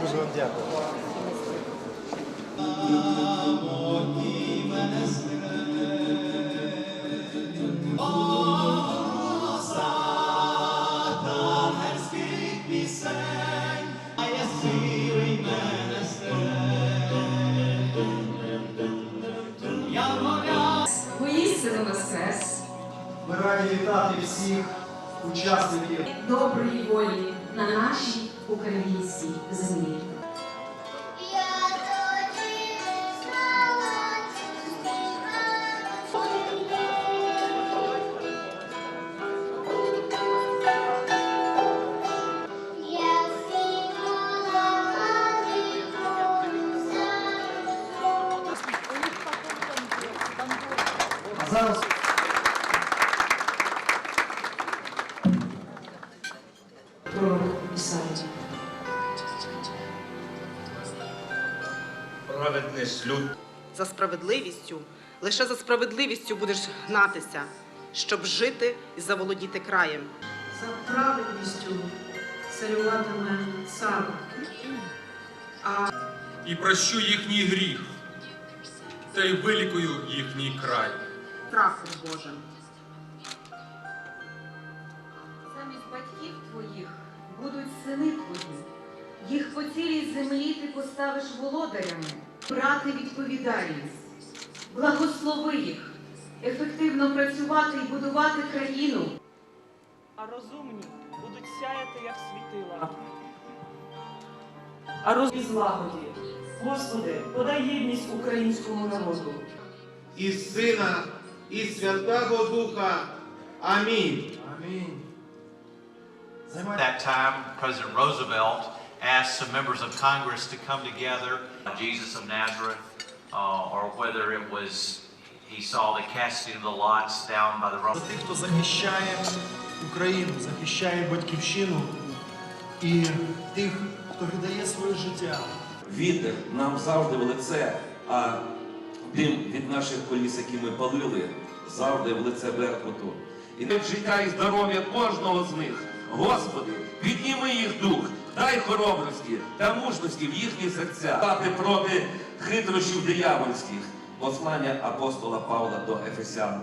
Дуже вам дякую. Воістину воскрес Ми раді вітати всіх учасників. доброї волі на нашій українській землі. Зараз Пророк За справедливістю, лише за справедливістю будеш гнатися, щоб жити і заволодіти краєм. За праведністю царюватиме цар. і прощу їхній гріх, та й вилікую їхній край. Страхом Божим. Замість батьків твоїх будуть сини твої. Їх по цілій землі ти поставиш володарями, брати відповідальність, благослови їх, ефективно працювати і будувати країну. А розумні будуть сяяти, як світила. А роз... і злагоді. Господи, подай єдність українському народу. і Сина, і Святого Духа. Амінь. амінь. Займайте. that time, President Roosevelt asked some members of Congress to come together, Jesus of Nazareth, uh, or whether it was he saw the casting of the lots down by the За Roman. тих, хто захищає Україну, захищає батьківщину і тих, хто віддає своє життя. Вітер нам завжди в лице, а дим від наших коліс, які ми палили, завжди в лице Беркуту. І від життя і здоров'я кожного з них. Господи, підніми їх дух, дай хоробрості та мужності в їхні серця, дати проти хитрощів диявольських. Послання апостола Павла до Ефесян.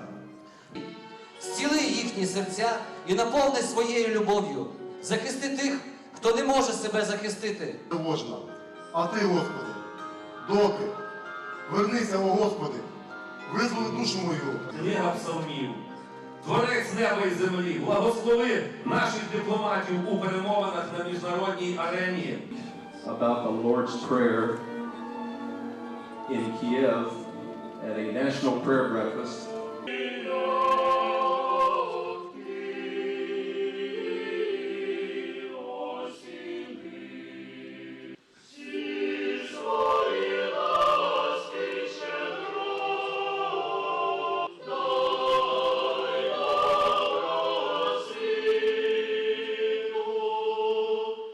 Зціли їхні серця і наповни своєю любов'ю. Захисти тих, хто не може себе захистити. Тривожна. А ти, Господи, доки? Вернися, о Господи, визволи душу мою. Книга псалмів. Творець неба і землі, благослови наших дипломатів у перемовинах на міжнародній арені. about the Lord's Prayer in Kiev at a national prayer breakfast